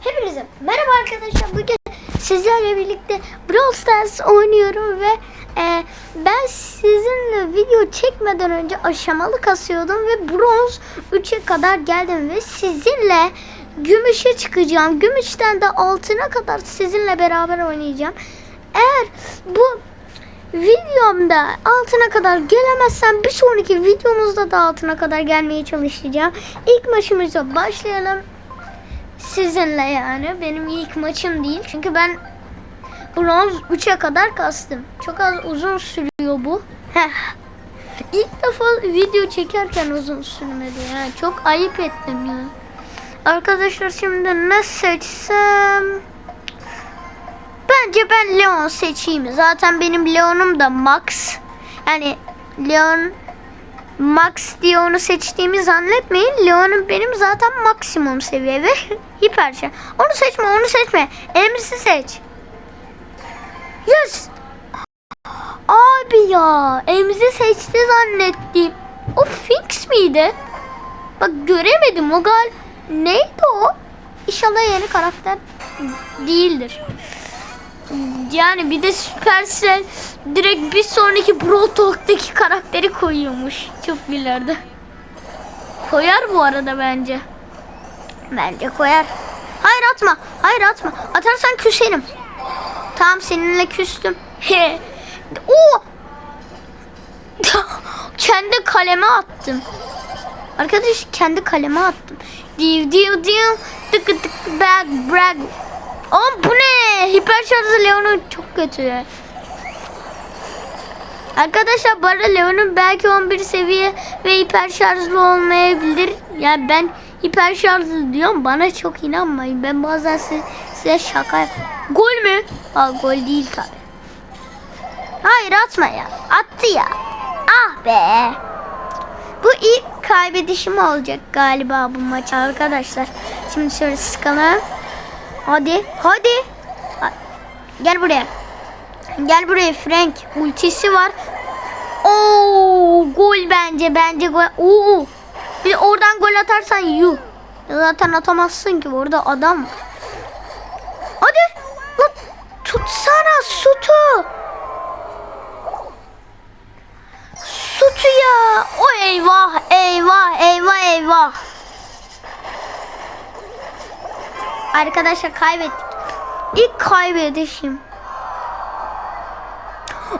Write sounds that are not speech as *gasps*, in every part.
Hepinize merhaba arkadaşlar. Bugün sizlerle birlikte Brawl Stars oynuyorum ve e, ben sizinle video çekmeden önce aşamalı kasıyordum ve bronz 3'e kadar geldim ve sizinle gümüşe çıkacağım. Gümüşten de altına kadar sizinle beraber oynayacağım. Eğer bu videomda altına kadar gelemezsem bir sonraki videomuzda da altına kadar gelmeye çalışacağım. İlk maçımıza başlayalım sizinle yani. Benim ilk maçım değil. Çünkü ben bronz 3'e kadar kastım. Çok az uzun sürüyor bu. Heh. İlk defa video çekerken uzun sürmedi yani. Çok ayıp ettim ya. Arkadaşlar şimdi ne seçsem? Bence ben Leon seçeyim. Zaten benim Leon'um da Max. Yani Leon Max diye onu seçtiğimi zannetmeyin. Leon'un benim zaten maksimum seviye ve *laughs* hiper şey. Onu seçme, onu seçme. Emris'i seç. Yes. Abi ya, Emzi seçti zannettim. O Fix miydi? Bak göremedim o gal. Neydi o? İnşallah yeni karakter değildir. Yani bir de Supercell direkt bir sonraki Brawl Talk'taki karakteri koyuyormuş. Çok bilerdi. Koyar bu arada bence. Bence koyar. Hayır atma. Hayır atma. Atarsan küserim. Tamam seninle küstüm. *laughs* Oo. *laughs* kendi kaleme attım. Arkadaş kendi kaleme attım. Div div div. Tık tık bag brag. Oğlum bu ne? Hiper şarjı Leon'un çok kötü. Arkadaşlar bu arada Leon'un belki 11 seviye ve hiper şarjlı olmayabilir. Yani ben hiper şarjlı diyorum bana çok inanmayın. Ben bazen size, size şaka yap- Gol mü? Aa, gol değil tabi. Hayır atma ya. Attı ya. Ah be. Bu ilk kaybedişim olacak galiba bu maç arkadaşlar. Şimdi şöyle sıkalım. Hadi, hadi. Ha- Gel buraya. Gel buraya Frank. Ultisi var. Oo, gol bence. Bence gol. Oo. Bir oradan gol atarsan yu. Zaten atamazsın ki orada adam. Hadi. Lan tutsana Sutu. Sutu ya. O eyvah, eyvah, eyvah. Arkadaşlar kaybettik. İlk kaybedişim.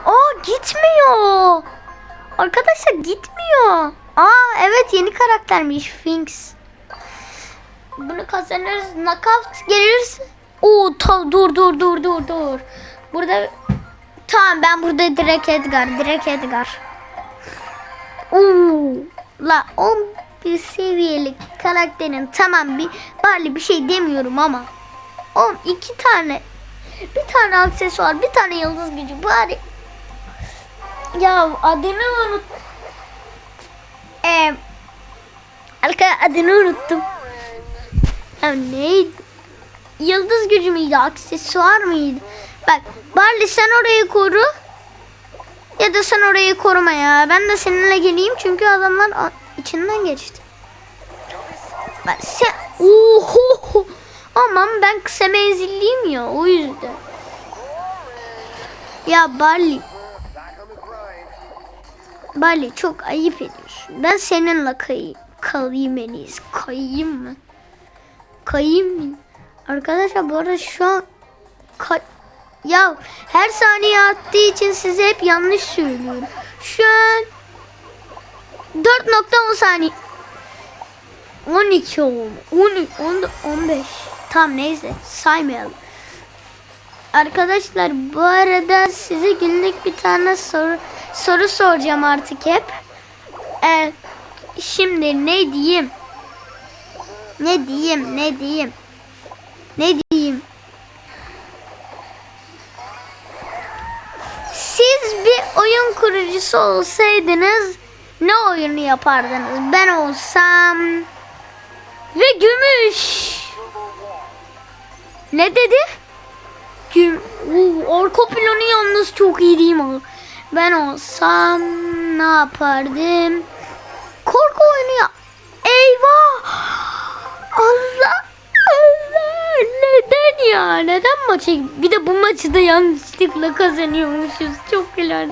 Aa gitmiyor. Arkadaşlar gitmiyor. Aa evet yeni karaktermiş Finks. Bunu kazanırız. Knockout gelirse. Oo ta, dur dur dur dur dur. Burada tamam ben burada direkt Edgar, direkt Edgar. Oo la 11 seviyelik karakterin tamam bir bari bir şey demiyorum ama 12 tane bir tane aksesuar, bir tane yıldız gücü bari ya adını unut. Ee, Alka adını unuttum. Ya neydi? Yıldız gücü müydü? Aksesuar mıydı? Bak Barley sen orayı koru. Ya da sen orayı koruma ya. Ben de seninle geleyim çünkü adamlar içinden geçti. Bak sen... Oho! Aman ben kısa menzilliyim ya o yüzden. Ya Barley. Barley çok ayıp ediyorsun. Ben seninle kayayım. Kalayım en iyisi. Kayayım mı? Kayayım mı? Arkadaşlar bu arada şu an ka- ya her saniye attığı için size hep yanlış söylüyorum. Şu an 4.10 saniye 12 oldu. 13, 10, 15. Tam neyse saymayalım. Arkadaşlar bu arada size günlük bir tane soru soru soracağım artık hep. Ee, şimdi ne diyeyim? Ne diyeyim? Ne diyeyim? Ne diyeyim? Siz bir oyun kurucusu olsaydınız ne oyunu yapardınız? Ben olsam ve gümüş. Ne dedi? Güm Oo, planı yalnız çok iyi değil mi? Ben olsam ne yapardım? Korku oyunu ya. Eyvah! Allah! Allah! ya neden maçı bir de bu maçı da yanlışlıkla kazanıyormuşuz çok güzel.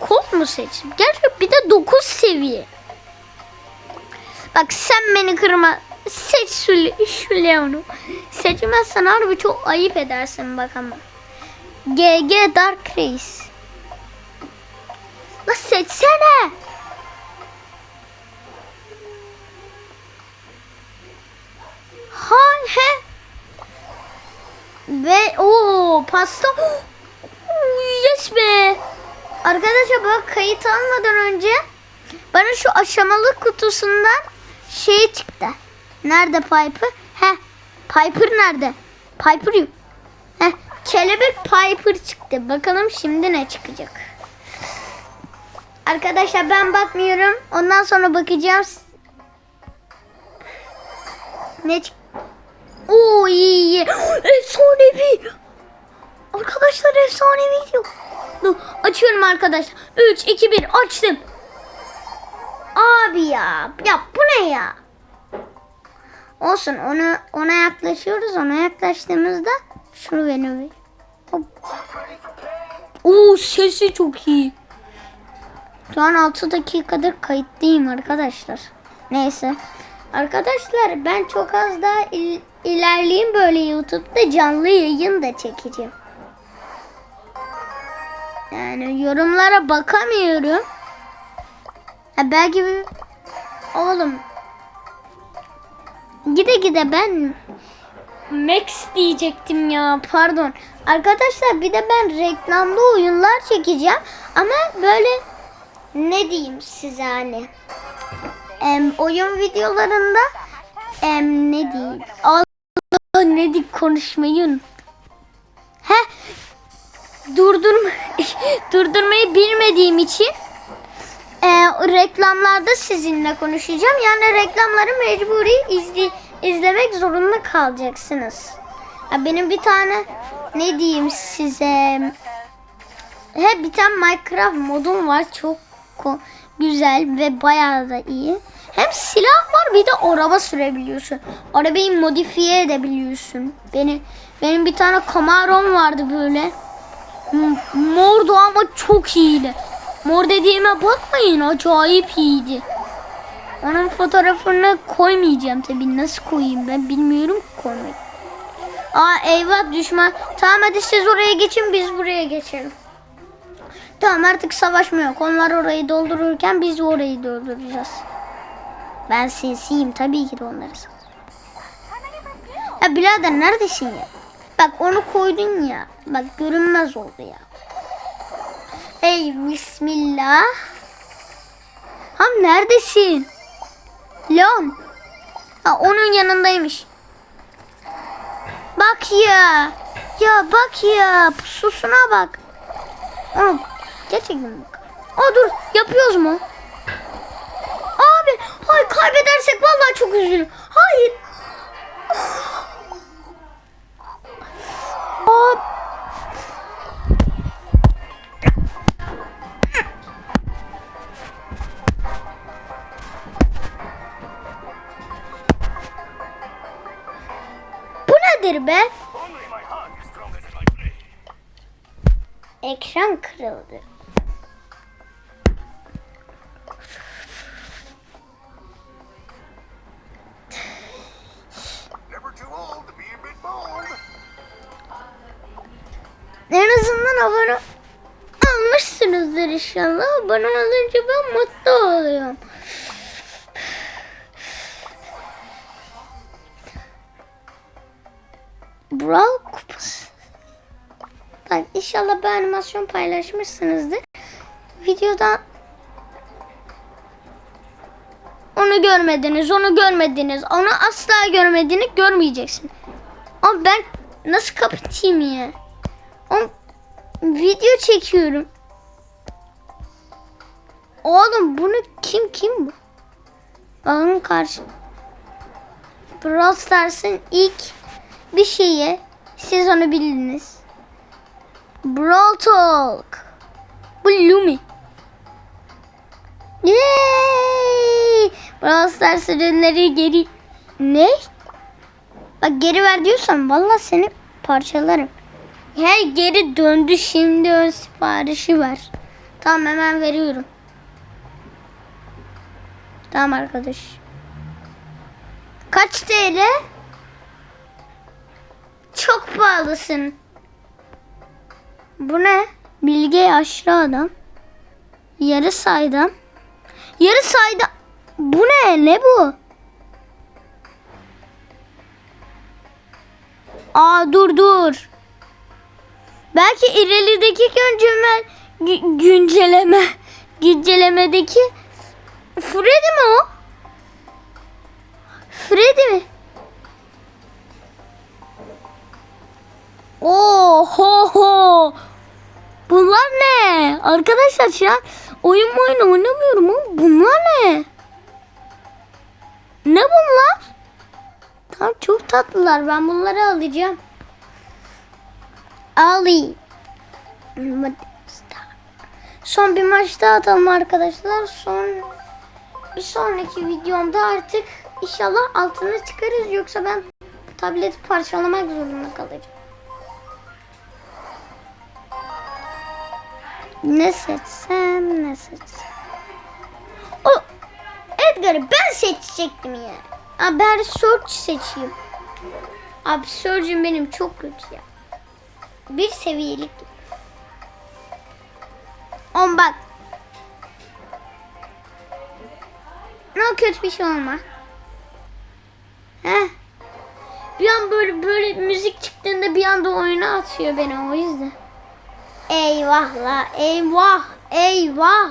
Kol mu seçtim? Gerçi bir de 9 seviye. Bak sen beni kırma. Seç şu, Leon'u. Seçmezsen harbi çok ayıp edersin bak ama. GG Dark Race. La seçsene. Ha he. Ve o pasta. *gasps* yes be. Arkadaşlar bak kayıt almadan önce bana şu aşamalı kutusundan şey çıktı. Nerede Piper? He. Piper nerede? Piper yok. He. Kelebek Piper çıktı. Bakalım şimdi ne çıkacak. Arkadaşlar ben bakmıyorum. Ondan sonra bakacağım. Ne çık? Oo iyi. *gasps* Efsanevi. Arkadaşlar efsanevi diyor. Açıyorum arkadaşlar. 3 2 1 açtım. Abi ya. Ya bu ne ya? Olsun onu ona yaklaşıyoruz. Ona yaklaştığımızda şunu veriyor. Hop. Oo sesi çok iyi. Şu an 6 dakikadır kayıttayım arkadaşlar. Neyse. Arkadaşlar ben çok az daha il- ilerleyeyim böyle YouTube'da canlı yayın da çekeceğim. Yani yorumlara bakamıyorum. Ha belki. Oğlum. Gide gide ben Max diyecektim ya pardon. Arkadaşlar bir de ben reklamlı oyunlar çekeceğim. Ama böyle ne diyeyim size hani. Em, oyun videolarında em, ne diyeyim. Allah ne diyeyim konuşmayı unut- He durdurma *laughs* durdurmayı bilmediğim için e, reklamlarda sizinle konuşacağım. Yani reklamları mecburi izli, izlemek zorunda kalacaksınız. Ya benim bir tane ne diyeyim size he bir tane Minecraft modum var çok güzel ve bayağı da iyi. Hem silah var bir de araba sürebiliyorsun. Arabayı modifiye edebiliyorsun. Benim benim bir tane Camaro'm vardı böyle. Mordu ama çok iyiydi. Mor dediğime bakmayın acayip iyiydi. Onun fotoğrafını koymayacağım tabii. Nasıl koyayım ben bilmiyorum koymayı. Aa eyvah düşman. Tamam hadi siz oraya geçin biz buraya geçelim. Tamam artık savaşma yok. Onlar orayı doldururken biz orayı dolduracağız. Ben sinsiyim tabii ki de onları Ya birader neredesin ya? Bak onu koydun ya. Bak görünmez oldu ya. Ey bismillah. Ham neredesin? Leon. Ha onun yanındaymış. Bak ya. Ya bak ya. Pususuna bak. Onu gerçekten bak. Aa dur yapıyoruz mu? Abi hayır kaybedersek vallahi çok üzülürüm. Hayır. Hop. Bu nedir be? Only my Abone olunca ben mutlu oluyorum. Brawl kupası. Bak inşallah bir animasyon paylaşmışsınızdır. Videoda onu görmediniz, onu görmediniz, onu asla görmediğini görmeyeceksin. Ama ben nasıl kapatayım ya? Oğlum, video çekiyorum. Oğlum bunu kim kim bu? Bakın karşı. Brawl Stars'ın ilk bir şeyi siz onu bildiniz. Brawl Talk. Bu Lumi. Yay! Brawl Stars ürünleri geri... Ne? Bak geri ver diyorsan vallahi seni parçalarım. Hey geri döndü şimdi ön siparişi ver. Tamam hemen veriyorum. Tamam arkadaş. Kaç TL? Çok pahalısın. Bu ne? Bilge yaşlı adam. Yarı saydam. Yarı sayda. Bu ne? Ne bu? Aa dur dur. Belki ilerideki güncelleme gü- güncelleme güncellemedeki Freddy mi o? Freddy mi? Oo ho ho. Bunlar ne? Arkadaşlar şu an oyun oyun oynamıyorum ama bunlar ne? Ne bunlar? Tamam çok tatlılar. Ben bunları alacağım. Alayım. Son bir maç daha atalım arkadaşlar. Son bir sonraki videomda artık inşallah altına çıkarız. Yoksa ben tableti parçalamak zorunda kalacağım. Ne seçsem ne seçsem. O Edgar'ı ben seçecektim ya. Abi ben Search seçeyim. Abi Search'üm benim çok kötü ya. Bir seviyelik. On bak. Ne kötü bir şey olma. Heh. Bir an böyle böyle müzik çıktığında bir anda oyuna atıyor beni o yüzden. Eyvah la eyvah eyvah.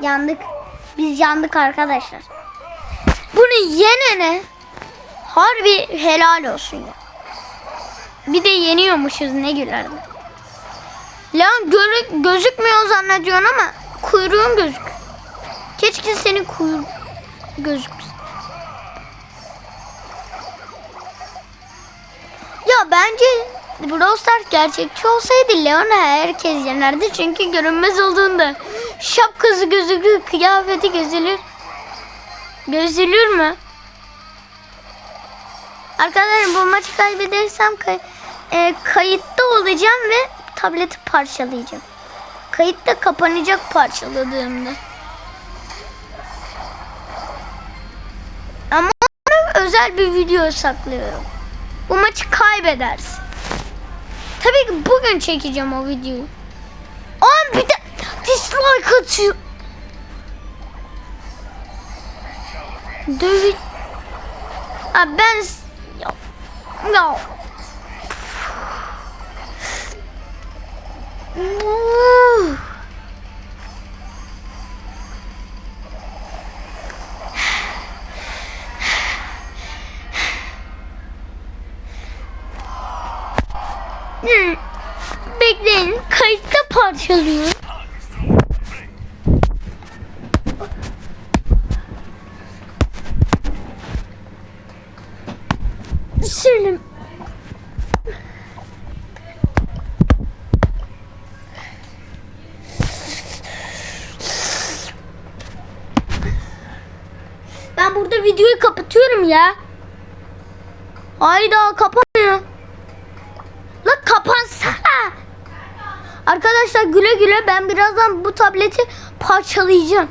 Yandık. Biz yandık arkadaşlar. Bunu yenene harbi helal olsun ya. Bir de yeniyormuşuz ne gülerdim. Lan görü- gözükmüyor zannediyorsun ama kuyruğun gözük. Keşke senin kuyruğun gözüksün. Ya bence Brawl Stars gerçekçi olsaydı Leona herkes yenerdi çünkü görünmez olduğunda şapkası gözükür, kıyafeti gözülür. Gözülür mü? Arkadaşlar bu maçı kaybedersem kay- e, kayıtta olacağım ve tableti parçalayacağım. Kayıt da kapanacak parçaladığımda. Özel bir video saklıyorum. Bu maçı kaybedersin. Tabii ki bugün çekeceğim o videoyu. Aa bir de dislike atıyor. Dövü... Aa, ben... Ya. Ya. Parçalıyor. Sürüm. Ben burada videoyu kapatıyorum ya. Hayda kapanmıyor. La kapansana. Arkadaşlar güle güle ben birazdan bu tableti parçalayacağım.